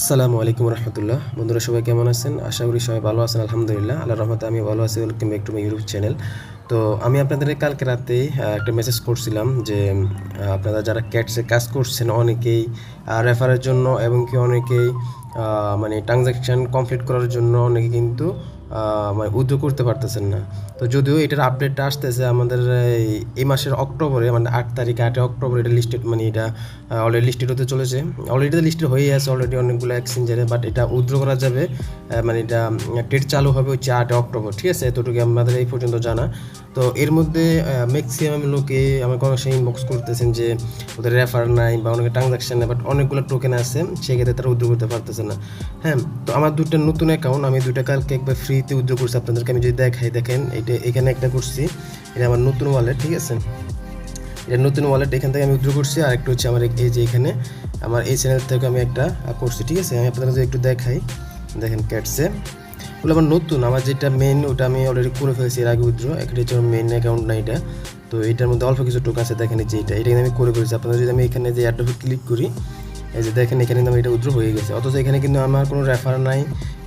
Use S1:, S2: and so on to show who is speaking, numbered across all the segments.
S1: আসসালামু আলাইকুম রহমতুল্লাহ। বন্ধুরা, সবাই কেমন আছেন? আশা করি সবাই ভালো আছেন, আলহামদুলিল্লাহ। আল্লাহ রহমতে আমি ভালো আছি। Welcome back to my YouTube channel তো আমি আপনাদের কালকে রাতে একটা মেসেজ করছিলাম যে আপনারা যারা ক্যাটসে কাজ করছেন, অনেকেই রেফারের জন্য এবং কি অনেকেই মানে ট্রানজ্যাকশান কমপ্লিট করার জন্য অনেকে কিন্তু মানে উদ্যোগ করতে পারতেছেন না। তো যদিও এটার আপডেটটা আসতেছে আমাদের এই- মাসের অক্টোবরে মানে আট তারিখ আটে অক্টোবর এটা লিস্টেড মানে এটা অলরেডি লিস্টেড হতে চলেছে। অলরেডি তো লিস্টেড হয়ে আছে অলরেডি অনেকগুলো এক্সচেঞ্জারে বাট এটা উদ্রো করা যাবে মানে এটা ট্রেড চালু হবে হচ্ছে আটে অক্টোবর, ঠিক আছে? এতটুকু আমাদের এই পর্যন্ত জানা। তো এর মধ্যে ম্যাক্সিমাম লোকে আমাকে অনেক সময় ইনবক্স করতেছেন যে ওদের রেফার নাই বা অনেকে ট্রানজাকশন নেই বাট অনেকগুলো টোকেন আছে, সেক্ষেত্রে তারা উদ্যোগ করতে পারতেছে না। হ্যাঁ তো আমার দুটো নতুন অ্যাকাউন্ট আমি দুটো কালকে একবার ফ্রিতে উদ্যোগ করছি, আপনাদেরকে আমি যদি দেখাই, দেখেন, এটা, এখানে একটা করছি, এটা আমার নতুন ওয়ালেট ঠিক আছে? এটা নতুন ওয়ালেট এখান থেকে আমি উইথড্র করছি, আর একটা হচ্ছে আমার এই যে এখানে, আমার এই চ্যানেল থেকে আমি একটা করছি, ঠিক আছে? আমি আপনাদের একটু দেখাই, দেখেন ক্যাটসে ওগুলো আমার নতুন। আমার যেটা মেন ওটা আমি অলরেডি করে ফেলেছি, এর আগে উইথড্র একটা হচ্ছে মেন অ্যাকাউন্ট না এটা। তো এটার মধ্যে অল্প কিছু টোকা আছে, দেখেন যে এটা। এটা আমি করে ফেলেছি। আপনারা যদি আমি এখানে যে অ্যাডটা ক্লিক করি, এই যে দেখেন এখানে কিন্তু এটা উইথড্র হয়ে গেছে। অথচ এখানে কিন্তু আমার কোনো রেফার নাই,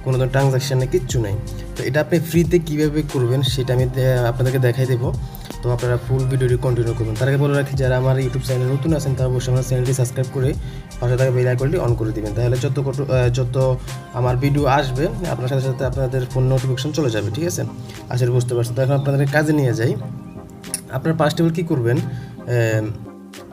S1: কোনো ধরনের ট্রানজাকশান নেই, কিচ্ছু নাই। তো এটা আপনি ফ্রিতে কীভাবে করবেন, সেটা আমি আপনাদেরকে দেখাই দেবো। তো আপনারা ফুল ভিডিওটি কন্টিনিউ করবেন। তার আগে বলে রাখি, যারা আমার ইউটিউব চ্যানেল নতুন আছেন, তারা অবশ্যই আমার চ্যানেলটি সাবস্ক্রাইব করে পাশে থাকা বেল আইকনটি অন করে দিবেন। তাহলে যত যত আমার ভিডিও আসবে, আপনার সাথে সাথে আপনাদের ফোন নোটিফিকেশন চলে যাবে, ঠিক আছে? আসলে বুঝতে পারছেন। তো এখন আপনাদের কাজে নিয়ে যাই। আপনার ফার্স্ট টেবিল কী করবেন?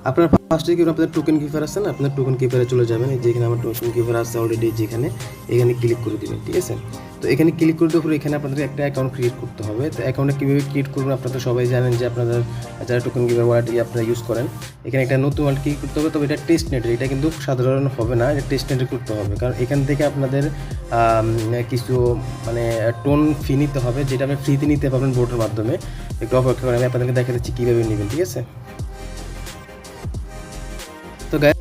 S1: আপনার ফার্স্টে কি আপনাদের টোকেন কিপার আছে না? আপনার টোকেন কিপারে চলে যাবেন। যেখানে আমার টোকেন কিপার আছে অলরেডি যেখানে এখানে ক্লিক করে দেবেন, ঠিক আছে? তো এখানে ক্লিক করে দেওয়ার পরে এখানে আপনাদের একটা অ্যাকাউন্ট ক্রিয়েট করতে হবে। তো অ্যাকাউন্টে কীভাবে ক্রিয়েট করবেন আপনারা সবাই জানেন যে আপনাদের যারা টোকেন কিপার ওয়ালেট আপনারা ইউজ করেন, এখানে একটা নতুন ওয়ালেট ক্রিয়েট করতে হবে। তবে এটা টেস্ট নেটের এটা কিন্তু সাধারণ হবে না, এটা টেস্ট নেটে করতে হবে। কারণ এখান থেকে আপনাদের কিছু মানে টোন ফি নিতে হবে, যেটা আপনি ফ্রিতে নিতে পারবেন বোর্ডের মাধ্যমে। একটু অপেক্ষা করে আমি আপনাদেরকে দেখা দিচ্ছি কীভাবে নেবেন, ঠিক আছে? তো গাইজ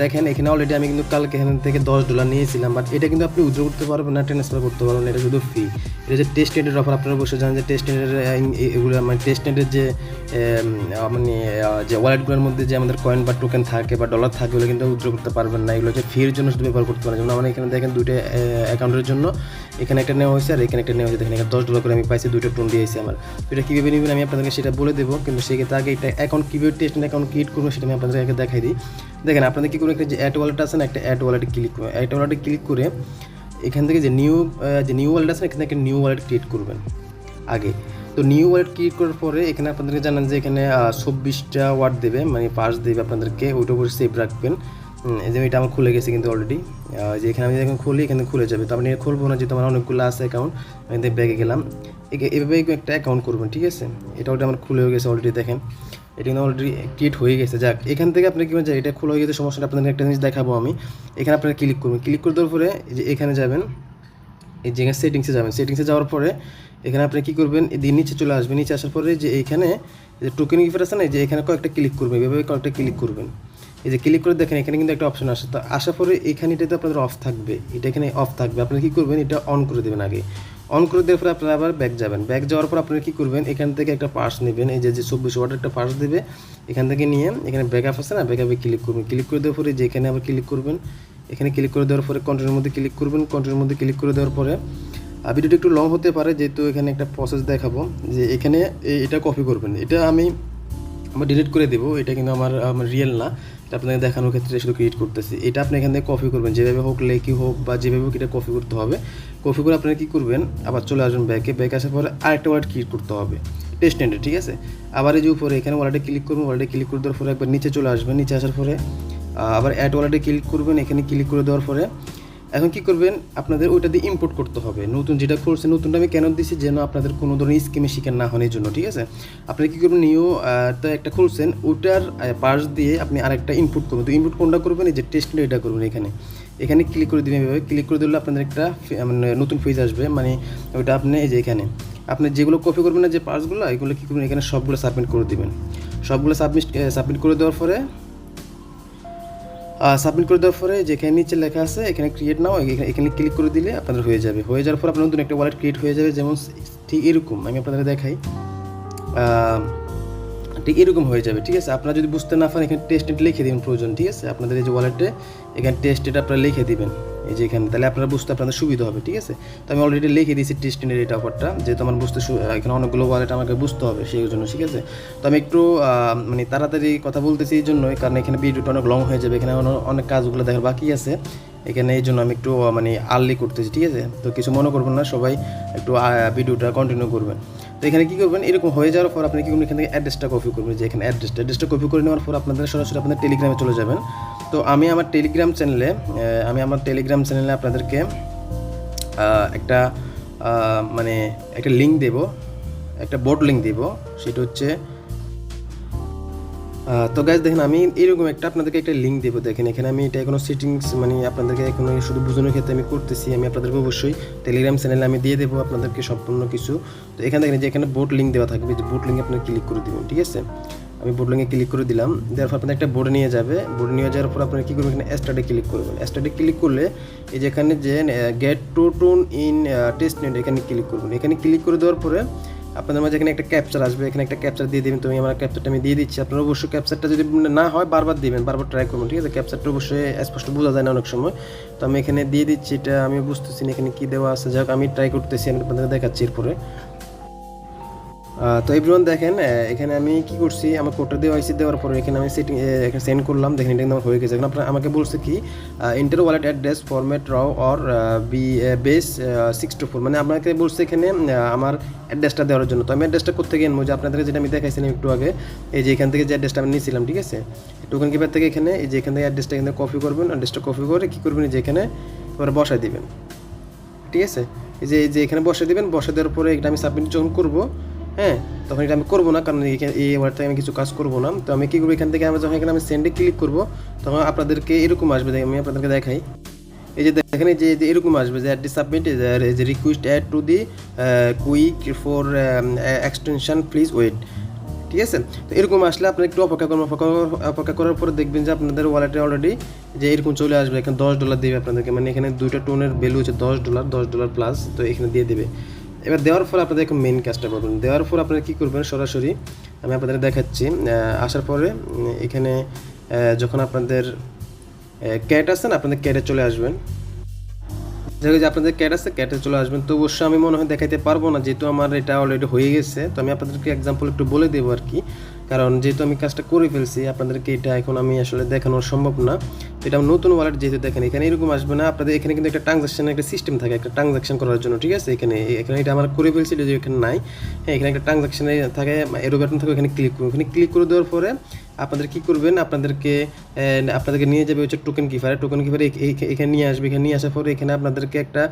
S1: দেখেন, এখানে অলরেডি আমি কিন্তু কালকে এখান থেকে দশ ডলার নিয়েছিলাম বাট এটা কিন্তু আপনি উইথড্র করতে পারবেন না ট্রান্সফার করতে পারবেন এটা শুধু ফি এটা যে টেস্ট নেটের অফার আপনারা অবশ্যই জানেন যে টেস্ট নেটের এগুলো মানে টেস্ট নেটের যে মানে যে ওয়ালেটগুলোর মধ্যে যে আমাদের কয়েন বা টোকেন থাকে বা ডলার থাকে, ওগুলো কিন্তু উইথড্র করতে পারবেন না। এগুলো যে ফির জন্য শুধু ব্যবহার করতে পারেন। যেমন আমার এখানে দেখেন দুইটা অ্যাকাউন্টের জন্য, এখানে একটা নেওয়া হয়েছে, আর এখানে একটা নেওয়া হয়েছে। দেখেন, এখানে দশ ডলার করে আমি পাইছি, দুইটা টোন দিয়েছি আমার। এটা কীভাবে নেবেন আমি আপনাদেরকে সেটা বলে দেবো, কিন্তু সেক্ষেত্রে আগে এটা অ্যাকাউন্ট কীভাবে টেস্ট অ্যাকাউন্ট ক্রিয়েট করব সেটা আমি আপনাদেরকে দেখাই দিই। দেখেন, আপনাদের কি করে একটা যে অ্যাড ওয়ালেট আছে না, একটা অ্যাড ওয়ালেটে ক্লিক করবেন অ্যাড ওয়ালেটে ক্লিক করে এখান থেকে যে নিউ যে নিউ ওয়ালেট আছে এখান থেকে নিউ ওয়ালেট ক্রিয়েট করবেন আগে। তো নিউ ওয়ালেট ক্রিয়েট করার পরে এখানে আপনাদেরকে জানান যে এখানে চব্বিশটা ওয়ার্ড দেবে মানে পাস দেবে আপনাদেরকে ওইটা করে সেভ রাখবেন। এই যে এটা আমার খুলে গেছে কিন্তু অলরেডি যে এখানে আমি যখন খুলি, এখানে খুলে যাবে। তো আপনি খুলবো না, যেহেতু আমার অনেকগুলো আছে অ্যাকাউন্ট আমি ব্যাগে গেলাম। একে- এভাবে একটা অ্যাকাউন্ট করবেন, ঠিক আছে? এটা ওটা আমার খুলে গেছে অলরেডি দেখেন। এটা কিন্তু অলরেডি ক্রিয়েট হয়ে গেছে। যাক, এখান থেকে আপনি কি বলছেন? এটা খোলা হয়ে গেছে, সমস্যাটা আপনাদের একটা জিনিস দেখাবো আমি। এখানে আপনারা ক্লিক করবেন। ক্লিক করে দেওয়ার পরে যে এখানে যাবেন, এই জায়গায় সেটিংসে যাবেন। সেটিংসে যাওয়ার পরে এখানে আপনি কী করবেন? এদিকে নিচে চলে আসবেন। নিচে আসার পরে যে এইখানে যে টোকেন গিফার আছে না যে এখানে কয়েকটা ক্লিক করবেন। এভাবে কয়েকটা ক্লিক করবেন। এই যে ক্লিক করে দেখেন, এখানে কিন্তু একটা অপশন আসে। তো আসার পরে এখানে এটাতে আপনাদের অফ থাকবে। এটা এখানে অফ থাকবে। আপনারা কী করবেন? এটা অন করে দেবেন আগে। অন করে দেওয়ার পরে আপনারা আবার ব্যাক যাবেন। ব্যাক যাওয়ার পর আপনারা কী করবেন? এখান থেকে একটা পার্স নেবেন। এই যে যে চব্বিশ ওয়াটের একটা পার্স দেবে, এখান থেকে নিয়ে এখানে ব্যাক আপ আছে না? ব্যাক আপে ক্লিক করবেন। ক্লিক করে দেওয়ার পরে যে এখানে আবার ক্লিক করবেন। এখানে ক্লিক করে দেওয়ার পরে কন্টিনিউর মধ্যে ক্লিক করবেন। কন্টিনিউর মধ্যে ক্লিক করে দেওয়ার পরে ভিডিওটা একটু লং হতে পারে, যেহেতু এখানে একটা প্রসেস দেখাবো। যে এখানে এটা কপি করবেন। এটা আমি, আমার ডিলিট করে দেবো। এটা কিন্তু আমার আমার রিয়েল না। এটা আপনাকে দেখানোর ক্ষেত্রে শুধু ক্রিয়েট করতেছি। এটা আপনি এখান থেকে কপি করবেন। যেভাবে হোক লেকি হোক বা যেভাবে হোক এটা কপি করতে হবে। কপি করে আপনারা কী করবেন? আবার চলে আসবেন ব্যাকে ব্যাক আসার পরে আরেকটা ওয়ার্ড ক্রিয়েট করতে হবে। টেস্ট নেটে ঠিক আছে? আবার এই যে উপরে, এখানে ওয়ালেটে ক্লিক করবেন। ওয়ালেটে ক্লিক করে দেওয়ার পরে একবার নিচে চলে আসবেন। নিচে আসার পরে আবার অ্যাড ওয়ালেটে ক্লিক করবেন। এখানে ক্লিক করে দেওয়ার পরে এখন কি করবেন? আপনাদের ওইটা দিয়ে ইম্পোর্ট করতে হবে। নতুন যেটা করছে, নতুনটা আমি কেন দিছি যেন আপনাদের কোনো ধরনের স্কিমে শিকার না এই জন্য, ঠিক আছে? আপনি কি করবেন? নিউ তো একটা খুলছেন ওটার পার্স দিয়ে আপনি আরেকটা ইনপুট করবেন। তো ইনপুট কোনটা করবেন? এই যে টেস্ট এটা করবেন এখানে। এখানে ক্লিক করে দিবেন এভাবে। ক্লিক করে দিলে আপনাদের একটা মানে নতুন পেজ আসবে। মানে ওইটা আপনি এই যে এখানে। আপনি যেগুলো কপি করবেন না যে পার্সগুলো এগুলো কী করবেন? এখানে সবগুলো সাবমিট করে দিবেন। সবগুলো সাবমিট সাবমিট করে দেওয়ার পরে সাবমিট করে দেওয়ার পরে যেখানে নিচে লেখা আছে, এখানে ক্রিয়েট নাও, এখানে ক্লিক করে দিলে আপনাদের হয়ে যাবে। হয়ে যাওয়ার পর আপনার নতুন একটা ওয়ালেট ক্রিয়েট হয়ে যাবে, যেমন ঠিক এরকম, আমি আপনাদের দেখাই। ঠিক এরকম হয়ে যাবে, ঠিক আছে? আপনারা যদি বুঝতে না পারেন, এখানে টেস্ট লিখে দিবেন প্রয়োজন, ঠিক আছে? আপনাদের এই যে ওয়ালেটে এখানে টেস্ট এটা আপনারা লিখে দিবেন। এই যে এখানে, তাহলে আপনারা বুঝতে আপনাদের সুবিধা হবে, ঠিক আছে? তো আমি অলরেডি লিখে দিয়েছি টেস্ট এটা অফারটা যেহেতু আমার বুঝতে এখানে অনেকগুলো ওয়ালেট আমাকে বুঝতে হবে সেই জন্য, ঠিক আছে? তো আমি একটু মানে তাড়াতাড়ি কথা বলতেছি এই জন্যই, কারণ এখানে ভিডিওটা অনেক লং হয়ে যাবে, এখানে অনেক কাজগুলো দেখার বাকি আছে। এখানে এই জন্য আমি একটু মানে আর্লি করতেছি, ঠিক আছে? তো কিছু মনে করবেন না, সবাই একটু ভিডিওটা কন্টিনিউ করবেন। তো এখানে কী করবেন? এরকম হয়ে যাওয়ার পর আপনি কী করবেন? এখান থেকে অ্যাড্রেসটা কপি করবেন। যে এখানে অ্যাড্রেসটা অ্যাড্রেসটা কপি করে নেওয়ার পর আপনাদের সরাসরি আপনাদের টেলিগ্রামে চলে যাবেন। তো আমি আমার টেলিগ্রাম চ্যানেলে আমি আমার টেলিগ্রাম চ্যানেলে আপনাদেরকে একটা মানে একটা লিঙ্ক দেব। একটা বোর্ড লিঙ্ক দেব। সেটা হচ্ছে তো গাইজ দেখেন আমি এরকম একটা আপনাদেরকে একটা লিঙ্ক দেবো। দেখেন, এখানে আমি এটা কোনো সেটিংস মানে আপনাদেরকে এখনও শুধু বোঝানোর ক্ষেত্রে আমি করতেছি, আমি আপনাদেরকে অবশ্যই টেলিগ্রাম চ্যানেলে আমি দিয়ে দেবো আপনাদেরকে সম্পূর্ণ কিছু। তো এখানে দেখেন যে এখানে বোর্ড লিঙ্ক দেওয়া থাকবে যে বোর্ড লিঙ্ক আপনি ক্লিক করে দিবেন ঠিক আছে? আমি বোর্ড লিঙ্কে ক্লিক করে দিলাম, দেওয়ার পর আপনাদের একটা বোর্ড নিয়ে যাবে। বোর্ড নিয়ে যাওয়ার পর আপনারা কী করবেন, এখানে স্টার্টে ক্লিক করবেন। স্টার্টে ক্লিক করলে এই যে এখানে যে get to tune in test net এখানে ক্লিক করবেন। এখানে ক্লিক করে দেওয়ার পরে আপনাদের মাঝে এখানে একটা ক্যাপচার আসবে, এখানে একটা ক্যাপচার দিয়ে দিবেন, তুমি আমার ক্যাপচারটা আমি দিয়ে দিচ্ছি। আপনারা অবশ্যই ক্যাপচারটা যদি না হয় বারবার দিবেন, বারবার ট্রাই করবেন, ঠিক আছে? ক্যাপচারটা অবশ্যই স্পষ্ট বোঝা যায় না অনেক সময়। তো আমি এখানে দিয়ে দিচ্ছি এটা আমি বুঝতেছি না এখানে কী দেওয়া আছে। যাক আমি ট্রাই করতেছি, আমি আপনাদের দেখাচ্ছি এরপরে। তো এভরিওয়ান দেখেন এখানে আমি কি করছি? আমার কোডটা দেওয়া হয়েছে, দেওয়ার পরে এখানে আমি সেটিং এখানে সেন্ড করলাম, দেখেন এটা আমার হয়ে গেছে। এখন আপনার আমাকে বলছে কি enter wallet address format raw or B base six two four মানে আপনাকে বলছে এখানে আমার অ্যাড্রেসটা দেওয়ার জন্য। তো আমি অ্যাড্রেসটা করতে গিয়ে যে আপনাদেরকে যেটা আমি দেখাইছিলাম একটু আগে, এই যে এখান থেকে যে অ্যাড্রেসটা আমি নিয়েছিলাম, ঠিক আছে? টোকেন কিপার থেকে এখানে, এই যে এখান থেকে অ্যাড্রেসটা এখানে কপি করবেন অ্যাড্রেসটা কপি করে কী করবেন? যে এখানে এবারে বসাই দিবেন। ঠিক আছে? এই যে এই যে এখানে বসে দেবেন বসে দেওয়ার পরে এটা আমি সাবমিট যখন করব হ্যাঁ তখন এটা আমি করব না, কারণ এই ওয়ার্ডটা আমি কিছু কাজ করব না। তো আমি কী করব? এখান থেকে আমি যখন এখানে আমি সেন্ডে ক্লিক করব, তখন আপনাদেরকে এরকম আসবে আমি আপনাদেরকে দেখাই। এই যে দেখেন যে এরকম আসবে যে অ্যাট দি সাবমিট যে request add to the quick for extension please wait ঠিক আছে? তো এরকম আসলে আপনি একটু অপেক্ষা অপেক্ষা অপেক্ষা করার পরে দেখবেন যে আপনাদের ওয়ালেটে অলরেডি যে এরকম চলে আসবে। এখানে দশ ডলার দেবে আপনাদেরকে মানে এখানে দুইটা টোনের ভ্যালু হচ্ছে দশ ডলার দশ ডলার প্লাস তো এখানে দিয়ে দেবে। এবার দেওয়ার পর আপনাদের এখন মেন কাজটা করবেন দেওয়ার পর আপনারা কী করবেন? সরাসরি আমি আপনাদের দেখাচ্ছি। আসার পরে এখানে যখন আপনাদের ক্যাট আসেন আপনাদের ক্যাটে চলে আসবেন। যেহেতু যে আপনাদের ক্যাট আছে ক্যাটে চলে আসবেন। তো অবশ্যই আমি মনে হয় দেখাইতে পারব না, যেহেতু আমার এটা অলরেডি হয়ে গেছে। তো আমি আপনাদেরকে এক্সাম্পল একটু বলে দেবো আর কি। কারণ যেহেতু আমি কাজটা করে ফেলছি, আপনাদেরকে এটা এখন আমি আসলে দেখানো সম্ভব না। এটা নতুন ওয়ালেট যেহেতু দেখেন, এখানে এরকম আসবে না। আপনাদের এখানে কিন্তু একটা ট্রানজাকশন একটা সিস্টেম থাকে, একটা ট্রানজাকশন করার জন্য, ঠিক আছে? এখানে এখানে এটা আমার করে ফেলছি, এটা যে এখানে নাই। হ্যাঁ এখানে একটা ট্রানজাকশন থাকে এরো থাকে এখানে ক্লিক করুন। এখানে ক্লিক করে দেওয়ার পরে আপনাদের কি করবেন? আপনাদেরকে আপনাদেরকে নিয়ে যাবে হচ্ছে টোকেন কিপারে টোকেন কিপারে এখানে নিয়ে আসবে, এখানে নিয়ে আসার পরে এখানে আপনাদেরকে একটা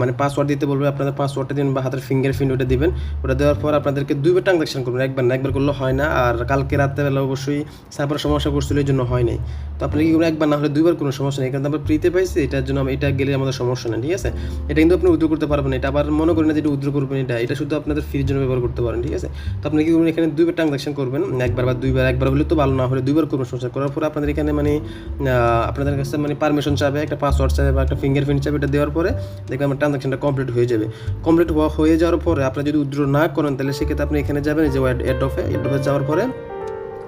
S1: মানে পাসওয়ার্ড দিতে বলবে। আপনাদের পাসওয়ার্ডটা দিন বা হাতের ফিঙ্গার প্রিন্ট ওটা দিবেন। ওটা দেওয়ার পর আপনাদেরকে দুইবার ট্রানজাকশন করবেন একবার না, একবার করলে হয় না। আর কালকে রাত্রেবেলা অবশ্যই সার্ভার সমস্যা করছিল, এই জন্য হয় নাই তো আপনি কি একবার না হলে দুইবার কোনো সমস্যা নেই, কারণ আমরা ফ্রিতে পাইছি, এটার জন্য এটা গেলে আমাদের সমস্যা নেই, ঠিক আছে? এটা কিন্তু আপনি উদ্র করতে পারবেন এটা আবার মনে করেন না যে এটা উদ্র করবেন, এটা এটা শুধু আপনাদের ফ্রির জন্য ব্যবহার করতে পারেন, ঠিক আছে? তো আপনি কি করবেন এখানে দুইবার ট্রানজাকশন করবেন, একবার বা দুইবার, একবার হলে তো ভালো, না হলে দুইবার করবেন সমস্যা করার পরে আপনাদের এখানে মানে আপনাদের কাছে মানে পারমিশন চাবে, একটা পাসওয়ার্ড চাবে বা একটা ফিঙ্গারপ্রিন্ট চাবে, এটা দেওয়ার পরে দেখবেন আমার ট্রানজাকশনটা কমপ্লিট হয়ে যাবে। কমপ্লিট হয়ে যাওয়ার পরে আপনি যদি উদ্র না করেন, তাহলে সেক্ষেত্রে আপনি এখানে যাবেন যে এড অফে এড অফে যাওয়ার পরে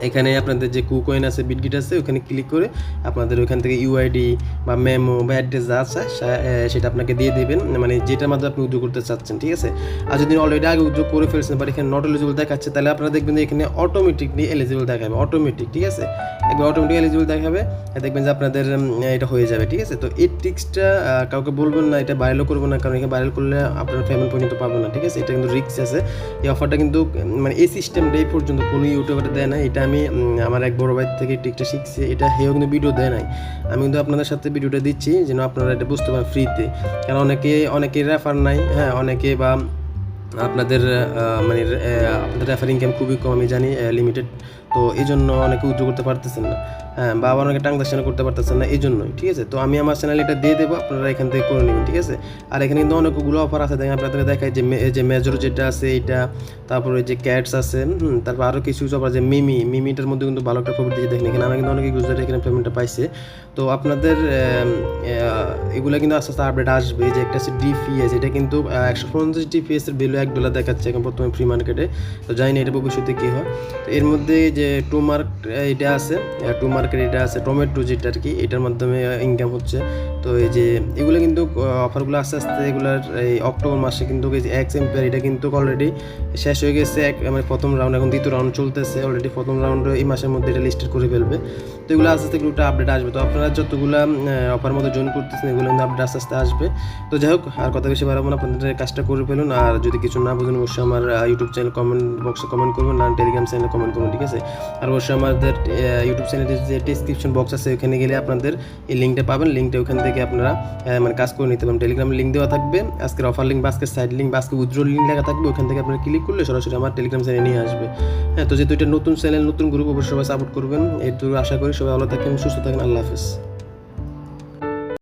S1: এখানে আপনাদের যে কুকয়েন আছে, বিটগিট আছে, ওখানে ক্লিক করে আপনাদের ওখান থেকে ইউআইডি বা মেমো বা অ্যাড্রেস যা আছে সেটা আপনাকে দিয়ে দেবেন। মানে যেটার মাধ্যমে আপনি উদ্যোগ করতে চাচ্ছেন, ঠিক আছে? আর যদি অলরেডি আগে উদ্যোগ করে ফেলছেন বাট এখানে নট এলিজিবল দেখাচ্ছে, তাহলে আপনারা দেখবেন যে এখানে অটোমেটিকলি এলিজিবল দেখাবে অটোমেটিক ঠিক আছে? একবার অটোমেটিক এলিজিবল দেখাবে দেখবেন যে আপনাদের এটা হয়ে যাবে, ঠিক আছে? তো এই ট্রিক্সটা কাউকে বলবেন না, এটা ভাইরালও করব না, কারণ এখানে ভাইরাল করলে আপনার পেমেন্ট পর্যন্ত পাবেন না, ঠিক আছে? এটা কিন্তু রিস্ক আছে। এই অফারটা কিন্তু মানে এই সিস্টেমটা এই পর্যন্ত কোনো ইউটিউবার দেয় না, এটা আমি আমার এক বড় ভাই থেকে ট্রিকটা শিখছি, এটা হেও কিন্তু ভিডিও দেয় নাই। আমি কিন্তু আপনাদের সাথে ভিডিওটা দিচ্ছি, যেন আপনারা এটা বুঝতে পারেন ফ্রিতে কারণ অনেকে অনেকে রেফার নাই হ্যাঁ অনেকে বা আপনাদের মানে আপনাদের রেফার ইনকাম খুবই কম, আমি জানি লিমিটেড তো এই জন্য অনেকে উদ্যোগ করতে পারতেছেন না। হ্যাঁ বা আবার অনেকে ট্রানজাকশন করতে পারতেছেন না, এই জন্যই, ঠিক আছে? তো আমি আমার চ্যানেলে এটা দিয়ে দেবো, আপনারা এখান থেকে করে নেবেন, ঠিক আছে? আর এখানে কিন্তু অনেকগুলো অফার আছে, দেখেন আপনাদের দেখায় যে যে মেজর যেটা আছে এটা তারপরে যে ক্যাটস আছে তারপর আরও কিছু অফার যে মিমি, মিমিটার মধ্যে কিন্তু ভালো একটা প্রফিট দিয়েছে, দেখেন, এখানে আমি কিন্তু অনেক ইউজার এখানে পেমেন্টটা পাইছে। তো আপনাদের এগুলো কিন্তু আস্তে আস্তে আপডেট আসবে যে একটা আছে ডিপিএস এটা কিন্তু একশো পঞ্চাশ ডিপিএস এর ভ্যালু এক ডলার দেখাচ্ছে এখন প্রথমে ফ্রি মার্কেটে তো জানি না এটা ভবিষ্যতে কী হয়। তো এর মধ্যে যে টু মার্ক এটা আছে টু মার্কের এটা আছে, টমেটো যেটা আর কি, এটার মাধ্যমে ইনকাম হচ্ছে। তো এই যে, এগুলো কিন্তু অফারগুলো আস্তে আস্তে এগুলার, এই অক্টোবর মাসে কিন্তু এক্স এম্পিয়ার এটা কিন্তু অলরেডি শেষ হয়ে গেছে। এক মানে প্রথম রাউন্ড এখন দ্বিতীয় রাউন্ড চলতেছে অলরেডি প্রথম রাউন্ড এই মাসের মধ্যে এটা লিস্টেড করে ফেলবে। তো এগুলো আস্তে আস্তে গ্রুপটা আপডেট আসবে। তো আপনারা যতগুলো অফার মধ্যে জয়েন করতেছেন, এগুলো কিন্তু আপডেট আস্তে আস্তে আসবে। তো যাই হোক, আর কথা বেশি বাড়াবো না, আপনাদের কাজটা করে ফেলুন। আর যদি কিছু না বুঝুন, অবশ্যই আমার ইউটিউব চ্যানেল কমেন্ট বক্সে কমেন্ট করবেন না টেলিগ্রাম চ্যানেলে কমেন্ট করুন ঠিক আছে? আর অবশ্যই আমাদের ইউটিউব চ্যানেলের যে ডিসক্রিপশন বক্স আছে, ওখানে গেলে আপনাদের এই লিঙ্কটা পাবেন। লিঙ্কটা ওখান থেকে আপনারা মানে কাজ করে নিতে পারেন টেলিগ্রামে লিঙ্ক দেওয়া থাকবে, আজকের অফার লিঙ্ক বা আজকের সাইড লিঙ্ক বা আজকে উজ্জ্বল লিঙ্ক লেখা থাকবে, ওখান থেকে আপনারা ক্লিক করলে সরাসরি আমার টেলিগ্রাম চ্যানেলে নিয়ে আসবে। হ্যাঁ তো যেহেতু এটা নতুন চ্যানেল নতুন গ্রুপ অবশ্যই সবাই সাপোর্ট করবেন, এটুকু আশা করি সবাই ভালো থাকেন, সুস্থ থাকেন, আল্লাহ হাফিজ।